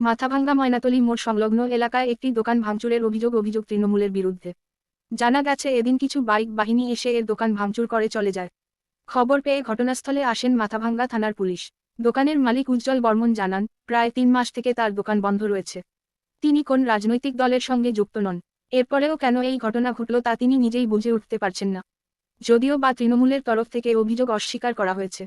মাথাভাঙ্গা ময়নাতলি মোড় সংলগ্ন এলাকায় একটি দোকান ভাঙচুরের অভিযোগ অভিযোগ তৃণমূলের বিরুদ্ধে। জানা গেছে, এদিন কিছু বাইক বাহিনী এসে এর দোকান ভাঙচুর করে চলে যায়। খবর পেয়ে ঘটনাস্থলে আসেন মাথাভাঙ্গা থানার পুলিশ। দোকানের মালিক উজ্জ্বল বর্মন জানান, প্রায় তিন মাস থেকে তার দোকান বন্ধ রয়েছে। তিনি কোন রাজনৈতিক দলের সঙ্গে যুক্ত নন। এরপরেও কেন এই ঘটনা ঘটল তা তিনি নিজেই বুঝে উঠতে পারছেন না। যদিও বা তৃণমূলের তরফ থেকে অভিযোগ অস্বীকার করা হয়েছে।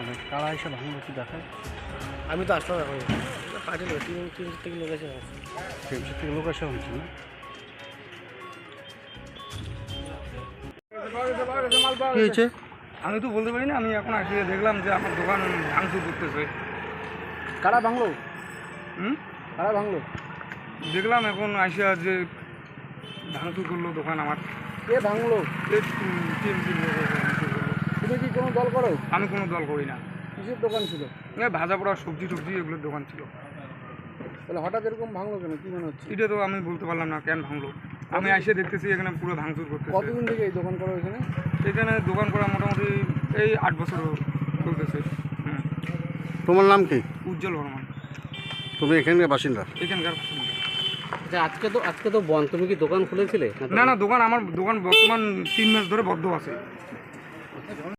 মানে কারা এসে ভাঙলো কি দেখায় আমি তো আসলাম এখন। পার্টি লোক তিন তিন থেকে লোক এসে গেছে থেকে লোক এসে হয়েছে না? কি হয়েছে? আমি তো বলতে পারি না আমি এখন আসি দেখলাম যে আমার দোকান ভাঙচুর করতেছে। কারা ভাঙলো? হুম? কারা ভাঙলো? দেখলাম এখন আসিয়া যে ভাঙচুর করল দোকান আমার। কে ভাঙলো? তিন তিন তুমি কি কোনো দল করো? আমি কোনো দল করি না। কিসের দোকান ছিল? ভাজা পোড়া সবজি টবজি এগুলোর দোকান ছিল। তাহলে হঠাৎ এরকম ভাঙলো কেন? কি মনে হচ্ছে? এটা তো আমি বলতে পারলাম না কেন ভাঙলো? আমি এসে দেখতেছি এখানে পুরো ভাঙচুর করতেছে। কতদিন থেকে এই দোকান করো এখানে? এখানে দোকান করা মোটামুটি এই আট বছর চলতেছে। তোমার নাম কি? উজ্জ্বল বর্মন। তুমি এখানকার বাসিন্দা? এখানকার আচ্ছা আজকে তো আজকে তো বন্ধ তুমি কি দোকান খুলেছিলে? না না দোকান আমার দোকান বর্তমান তিন মাস ধরে বদ্ধ আছে।